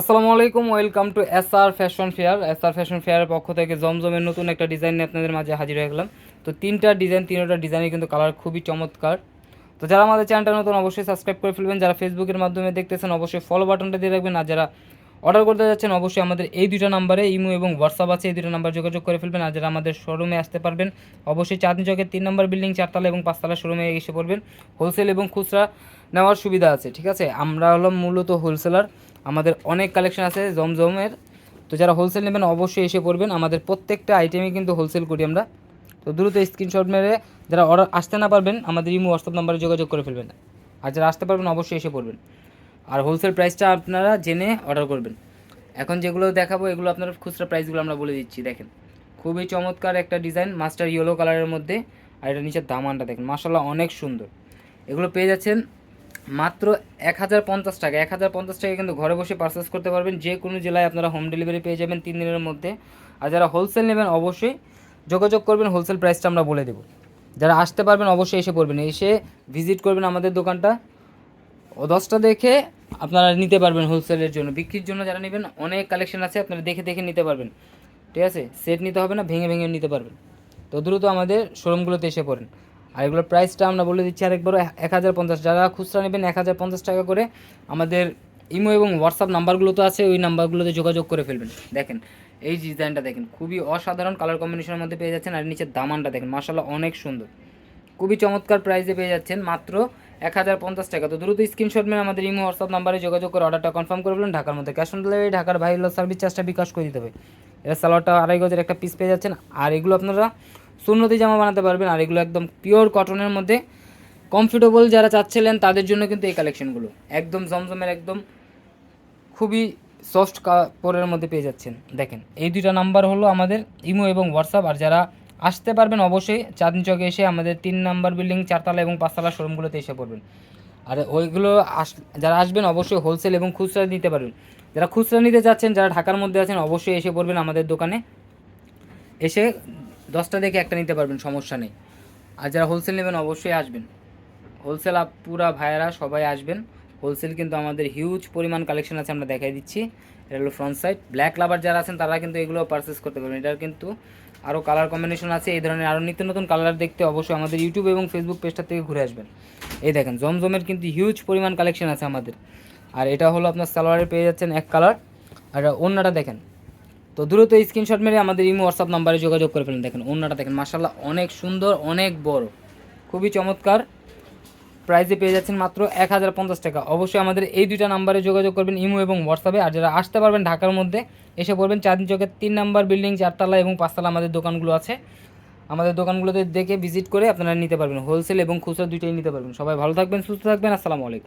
আসসালামু আলাইকুম, welcome to S R fashion fair. S R fashion ফেয়ারের পক্ষ থেকে জমজমের নতুন একটা ডিজাইন নিয়ে আপনাদের মাঝে হাজির হয়ে গেলাম। তো তিনটা ডিজাইন, তিনটা ডিজাইনের কিন্তু কালার খুবই চমৎকার। তো যারা আমাদের চ্যানেলটা নতুন, অবশ্যই সাবস্ক্রাইব করে ফেলবেন। যারা ফেসবুকের মাধ্যমে দেখতেছেন, অবশ্যই ফলো বাটনটা দিয়ে রাখবেন। আর যারা অর্ডার করতে যাচ্ছেন, অবশ্যই আমাদের এই দুটো নাম্বারে ইমো এবং হোয়াটসঅ্যাপ আছে, এই দুটো নাম্বার যোগাযোগ করে ফেলবেন। আর যারা আমাদের শোরুমে আসতে পারবেন, অবশ্যই চাঁদনি চকের তিন নম্বর বিল্ডিং চারতলা এবং পাঁচতলা শোরুমে এসে পড়বেন। হোলসেল এবং খুচরা নেওয়ার সুবিধা আছে, ঠিক আছে? আমরা হলাম মূলত হোলসেলার আমাদের অনেক কালেকশন আছে জমজমের। তো যারা হোলসেল নেবেন অবশ্যই এসে পড়বেন। আমাদের প্রত্যেকটা আইটেমই কিন্তু হোলসেল করি আমরা। তো দ্রুত স্ক্রিনশট মেরে যারা অর্ডার আসতে না পারবেন, আমাদের ইমো হোয়াটসঅ্যাপ নাম্বারে যোগাযোগ করে ফেলবেন। আর যারা আসতে পারবেন, অবশ্যই এসে পড়বেন। আর হোলসেল প্রাইসটা আপনারা জেনে অর্ডার করবেন। এখন যেগুলো দেখাবো, এগুলো আপনার খুচরা প্রাইসগুলো আমরা বলে দিচ্ছি, দেখেন। খুবই চমৎকার একটা ডিজাইন মাস্টার ইয়েলো কালারের মধ্যে। আর এটা নিচের দামানটা দেখেন মাসাল্লাহ অনেক সুন্দর। এগুলো পেয়ে যাচ্ছেন মাত্র এক হাজার পঞ্চাশ টাকা। এক হাজার পঞ্চাশ টাকা কিন্তু ঘরে বসে পারচেস করতে পারবেন। যে কোনো জেলায় আপনারা হোম ডেলিভারি পেয়ে যাবেন তিন দিনের মধ্যে। আর যারা হোলসেল নেবেন অবশ্যই যোগাযোগ করবেন। হোলসেল প্রাইসটা আমরা বলে দেবো। যারা আসতে পারবেন অবশ্যই এসে পড়বেন। এসে ভিজিট করবেন আমাদের দোকানটা। ও দশটা দেখে আপনারা নিতে পারবেন হোলসেলের জন্য। বিক্রির জন্য যারা নেবেন, অনেক কালেকশন আছে, আপনারা দেখে দেখে নিতে পারবেন। ঠিক আছে? সেট নিতে হবে না, ভেঙে ভেঙে নিতে পারবেন। তো দ্রুত আমাদের শোরুমগুলোতে এসে পড়েন। আর এগুলোর প্রাইসটা আমরা বলে দিচ্ছি আরেকবারও এক হাজার পঞ্চাশ। যারা খুচরা নেবেন এক হাজার পঞ্চাশ টাকা করে আমাদের ইমো এবং হোয়াটসঅ্যাপ নাম্বারগুলো তো আছে, ওই নাম্বারগুলোতে যোগাযোগ করে ফেলবেন। দেখেন, এই ডিজাইনটা দেখেন, খুবই অসাধারণ কালার কম্বিনেশনের মধ্যে পেয়ে যাচ্ছেন, আর নিচের দামানটা দেখেন মাসাল্লাহ অনেক সুন্দর। খুবই চমৎকার প্রাইসে পেয়ে যাচ্ছেন, মাত্র এক হাজার পঞ্চাশ টাকা। তো দ্রুত স্ক্রিনশট মেরে আমাদের ইমো হোয়াটসঅ্যাপ নাম্বারে যোগাযোগ করে অর্ডারটা কনফার্ম করে ফেলুন, ঢাকার মধ্যে ক্যাশ অন ডেলিভারি ঢাকার বাইরে সার্ভিস চার্জটা বিকাশ করে দিতে হবে। এটা সালোয়ারটা আড়াই গজের একটা পিস পেয়ে যাচ্ছেন, আর এগুলো আপনারা সুন্নতি জামা বানাতে পারবেন আর এগুলো একদম পিওর কটনের মধ্যে কমফোর্টেবল যারা চাচ্ছিলেন, তাদের জন্য কিন্তু এই কালেকশনগুলো একদম জমজমের, একদম খুবই সফট কাপড়ের মধ্যে পেয়ে যাচ্ছেন। দেখেন, এই দুইটা নাম্বার হলো আমাদের ইমো এবং হোয়াটসঅ্যাপ, আর যারা আসতে পারবেন অবশ্যই চাঁদনি চকে এসে আমাদের তিন নাম্বার বিল্ডিং চারতলা এবং পাঁচতলা শোরুমগুলোতে এসে পড়বেন। আর ওইগুলো আস, যারা আসবেন অবশ্যই হোলসেল এবং খুচরা নিতে পারবেন। যারা খুচরা নিতে চাচ্ছেন, যারা ঢাকার মধ্যে আছেন, অবশ্যই এসে পড়বেন আমাদের দোকানে। এসে দশটা দেখে একটা নিতে পারবেন, সমস্যা নেই। আর যারা হোলসেল নেবেন অবশ্যই আসবেন। হোলসেল পুরা ভাইয়েরা সবাই আসবেন। হোলসেল কিন্তু আমাদের হিউজ পরিমাণ কালেকশন আছে, আমরা দেখাই দিচ্ছি। এটা হলো ফ্রন্ট সাইড ব্ল্যাক লাভার যারা আছেন, তারা কিন্তু এগুলো পারচেস করতে পারবেন। এটার কিন্তু আরও কালার কম্বিনেশন আছে, এই ধরনের আরও নিত্য নতুন কালার দেখতে অবশ্যই আমাদের ইউটিউব এবং ফেসবুক পেজটা থেকে ঘুরে আসবেন। এই দেখেন, জমজমের কিন্তু হিউজ পরিমাণ কালেকশন আছে আমাদের। আর এটা হলো আপনার সালোয়ারে পেয়ে যাচ্ছেন এক কালার আর অন্যটা দেখেন তো দ্রুত স্ক্রিনশট মেরে আমাদের ইমো হোয়াটসঅ্যাপ নাম্বারে যোগাযোগ করে ফেলেন। দেখেন অন্যটা দেখেন মাসাল্লাহ অনেক সুন্দর, অনেক বড়। খুবই চমৎকার। প্রাইজে পেয়ে যাচ্ছেন মাত্র এক হাজার পঞ্চাশ টাকা। অবশ্যই আমাদের এই দুইটা নাম্বারে যোগাযোগ করবেন ইমো এবং হোয়াটসঅ্যাপে আর যারা আসতে পারবেন ঢাকার মধ্যে, এসে পড়বেন চাঁদনি চকের তিন নাম্বার বিল্ডিং চারতলা এবং পাঁচতলা আমাদের দোকানগুলো আছে। আমাদের দোকানগুলোতে দেখে ভিজিট করে আপনারা নিতে পারবেন। হোলসেল এবং খুচরা দুইটাই নিতে পারবেন। সবাই ভালো থাকবেন, সুস্থ থাকবেন। আসসালামু আলাইকুম।